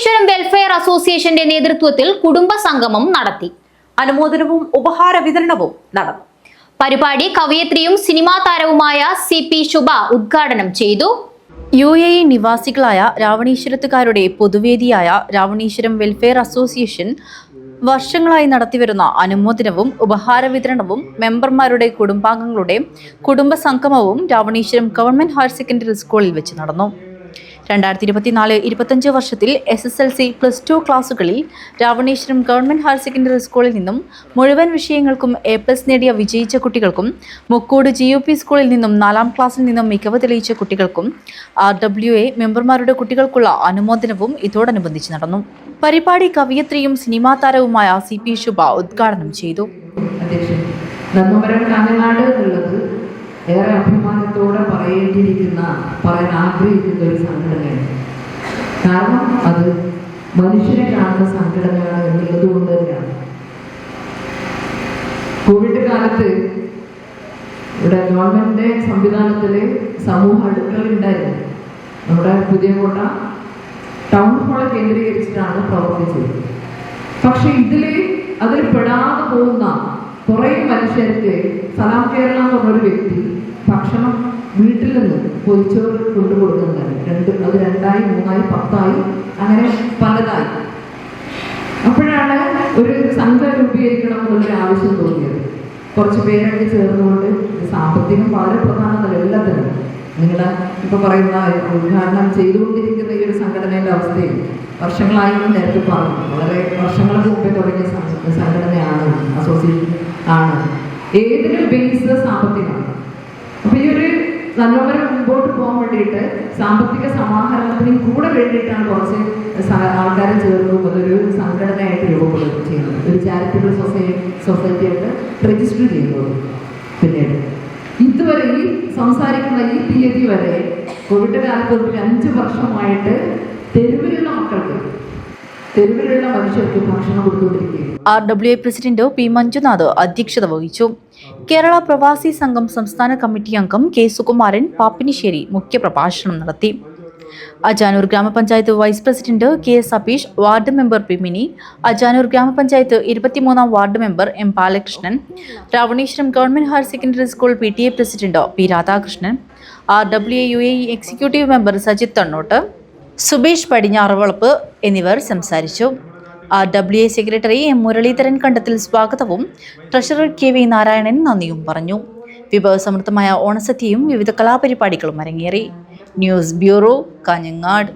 Ravaneeswaram welfare അസോസിയേഷന്റെ നേതൃത്വത്തിൽ കുടുംബ സംഗമം നടത്തി. അനുമോദനവും ഉപഹാര വിതരണവും നടന്നു. പരിപാടി കവയത്രിയും സിനിമാ താരവുമായ സി പി ശുഭ ഉദ്ഘാടനം ചെയ്തു. യു എ ഇ നിവാസികളായ രാവണീശ്വരത്തുകാരുടെ പൊതുവേദിയായ രാവണീശ്വരം വെൽഫെയർ അസോസിയേഷൻ വർഷങ്ങളായി നടത്തിവരുന്ന അനുമോദനവും ഉപഹാര വിതരണവും മെമ്പർമാരുടെ കുടുംബാംഗങ്ങളുടെ കുടുംബ സംഗമവും രാവണീശ്വരം ഗവൺമെന്റ് ഹയർ സെക്കൻഡറി സ്കൂളിൽ വെച്ച് നടന്നു. രണ്ടായിരത്തി ഇരുപത്തിനാല് ഇരുപത്തഞ്ച് വർഷത്തിൽ S S L C plus two ക്ലാസുകളിൽ രാവണേശ്വരം ഗവൺമെന്റ് ഹയർ സെക്കൻഡറി സ്കൂളിൽ നിന്നും മുഴുവൻ വിഷയങ്ങൾക്കും എ പ്ലസ് നേടിയ വിജയിച്ച കുട്ടികൾക്കും മുക്കോട് ജി യു പി സ്കൂളിൽ നിന്നും നാലാം ക്ലാസ്സിൽ നിന്നും മികവ് തെളിയിച്ച കുട്ടികൾക്കും ആർ ഡബ്ല്യു എ മെമ്പർമാരുടെ കുട്ടികൾക്കുള്ള അനുമോദനവും ഇതോടനുബന്ധിച്ച് നടന്നു. പരിപാടി കവിയത്രിയും സിനിമാ താരവുമായ സി പി ശുഭ ഉദ്ഘാടനം ചെയ്തു. ഏറെ അഭിമാനത്തോടെ പറയേണ്ടിയിരിക്കുന്ന പറയാൻ ആഗ്രഹിക്കുന്ന ഒരു സംഘടനയാണ്. കാരണം അത് മനുഷ്യരെ കാണുന്ന സംഘടനയാണ് എന്നുള്ളത് കൊണ്ട് തന്നെയാണ്. കോവിഡ് കാലത്ത് ഇവിടെ ഗവൺമെന്റിന്റെ സംവിധാനത്തിൽ സമൂഹ അടുക്കള ഉണ്ടായിരുന്നു. നമ്മുടെ പുതിയ കോട്ട ടൗൺ ഹാളെ കേന്ദ്രീകരിച്ചിട്ടാണ് പ്രവർത്തിച്ചത്. പക്ഷെ ഇതിൽ അതിൽ പെടാതെ പോകുന്ന കുറെ മനുഷ്യർക്ക് സലാം കേരള എന്ന് പറഞ്ഞൊരു വ്യക്തി ഭക്ഷണം വീട്ടിൽ നിന്ന് പൊതിച്ചോറ് കൊണ്ടുകൊടുക്കുന്നുണ്ടായി രണ്ട് അത് രണ്ടായി മൂന്നായി പത്തായി അങ്ങനെ പലതായി. അപ്പോഴാണ് ഒരു സംഘം രൂപീകരിക്കണം എന്നുള്ളൊരു ആവശ്യം തോന്നിയത്. കുറച്ച് പേരൊക്കെ ചേർന്നുകൊണ്ട് സാമ്പത്തികം വളരെ പ്രധാനമല്ല എല്ലാത്തിനും. നിങ്ങൾ ഇപ്പൊ പറയുന്ന ഉദ്ഘാടനം ചെയ്തുകൊണ്ടിരിക്കുന്ന ഈ ഒരു സംഘടനയുടെ അവസ്ഥയിൽ വർഷങ്ങളായി നേരത്തെ പറഞ്ഞു വളരെ വർഷങ്ങൾക്ക് മുമ്പേ തുടങ്ങിയ സം- സംഘടനയാണ് അസോസിയേഷൻ ആണ് ഏതിനും ബേസ് സാമ്പത്തികമാണ്. അപ്പൊ ഈ ഒരു നല്ലവരെ മുമ്പോട്ട് പോകാൻ വേണ്ടിയിട്ട് സാമ്പത്തിക സമാഹരണത്തിനും കൂടെ വേണ്ടിയിട്ടാണ് കുറച്ച് ആൾക്കാരെ ചേർന്നും അതൊരു സംഘടനയായിട്ട് രൂപപ്പെടുകയും ചെയ്യുന്നത്. ഒരു ചാരിറ്റബിൾ സൊസൈറ്റി സൊസൈറ്റി ആയിട്ട് രജിസ്റ്റർ ചെയ്യുന്നത് പിന്നീട്. ഇതുവരെ ഈ സംസാരിക്കുന്ന ഈ തീയതി വരെ കോവിഡ് കാലത്ത് അഞ്ച് വർഷമായിട്ട് തെരുവിലുള്ള മക്കൾക്ക് R W I president P Manjunath അധ്യക്ഷത വഹിച്ചു. കേരള പ്രവാസി സംഘം സംസ്ഥാന കമ്മിറ്റി അംഗം കെ സുകുമാരൻ പാപ്പിനിശ്ശേരി മുഖ്യപ്രഭാഷണം നടത്തി. അജാനൂർ ഗ്രാമപഞ്ചായത്ത് vice president K S Satheesh ward member P Mini Ajanur ഗ്രാമപഞ്ചായത്ത് ഇരുപത്തിമൂന്നാം ward member M Balakrishnan Ravaneswaram government higher secondary school P T A president P Radhakrishnan R W U A executive member Sajith Thannott Subesh Padinjaruvalappu എന്നിവർ സംസാരിച്ചു. R W A secretary M Muralidharan Kandathil സ്വാഗതവും treasurer K V Narayanan നന്ദിയും പറഞ്ഞു. വിഭവസമൃദ്ധമായ ഓണസദ്യയും വിവിധ കലാപരിപാടികളും അരങ്ങേറി. News bureau Kanhangad.